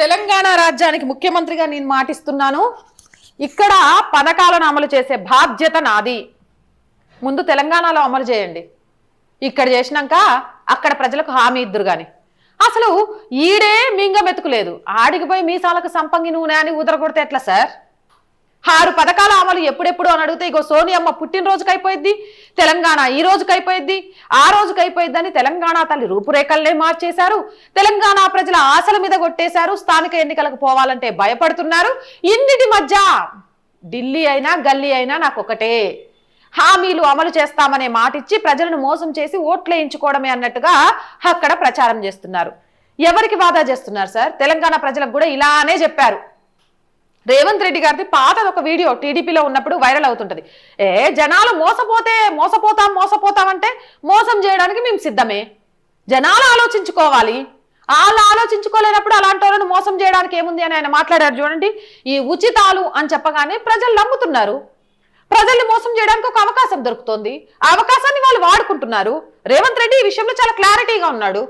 తెలంగాణ రాజ్యానికి ముఖ్యమంత్రిగా నేను మాటిస్తున్నాను. ఇక్కడ పథకాలను అమలు చేసే బాధ్యత నాది. ముందు తెలంగాణలో అమలు చేయండి. ఇక్కడ చేసినాక అక్కడ ప్రజలకు హామీ ఇద్దరు కానీ అసలు ఈడే మింగ మెతుకులేదు. ఆడికి పోయి మీసాలకు సంపంగి నూనె అని ఉదరగొడితే ఎట్లా సార్? ఆరు పథకాల అమలు ఎప్పుడెప్పుడు అని అడిగితే ఇగో సోనియమ్మ పుట్టినరోజుకి అయిపోయింది తెలంగాణ ఈ రోజుకి అయిపోయింది ఆ రోజుకి అయిపోయిందని తెలంగాణ తల్లి రూపురేఖల్నే మార్చేశారు తెలంగాణ ప్రజల ఆశల మీద కొట్టేశారు స్థానిక ఎన్నికలకు పోవాలంటే భయపడుతున్నారు. ఇన్నిటి మధ్య ఢిల్లీ అయినా గల్లీ అయినా నాకు ఒకటే హామీలు అమలు చేస్తామనే మాటిచ్చి ప్రజలను మోసం చేసి ఓట్లు వేయించుకోవడమే అన్నట్టుగా అక్కడ ప్రచారం చేస్తున్నారు. ఎవరికి వాదా చేస్తున్నారు సార్? తెలంగాణ ప్రజలకు కూడా ఇలానే చెప్పారు. రేవంత్ రెడ్డి గారిది పాతది ఒక వీడియో టీడీపీలో ఉన్నప్పుడు వైరల్ అవుతుంటది. ఏ జనాలు మోసపోతే మోసపోతాం మోసపోతాం అంటే మోసం చేయడానికి మేము సిద్ధమే. జనాలు ఆలోచించుకోవాలి. వాళ్ళు ఆలోచించుకోలేనప్పుడు అలాంటి వాళ్ళని మోసం చేయడానికి ఏముంది అని ఆయన మాట్లాడారు చూడండి. ఈ ఉచితాలు అని చెప్పగానే ప్రజలు నమ్ముతున్నారు. ప్రజల్ని మోసం చేయడానికి ఒక అవకాశం దొరుకుతోంది. ఆ అవకాశాన్ని వాళ్ళు వాడుకుంటున్నారు. రేవంత్ రెడ్డి ఈ విషయంలో చాలా క్లారిటీగా ఉన్నాడు.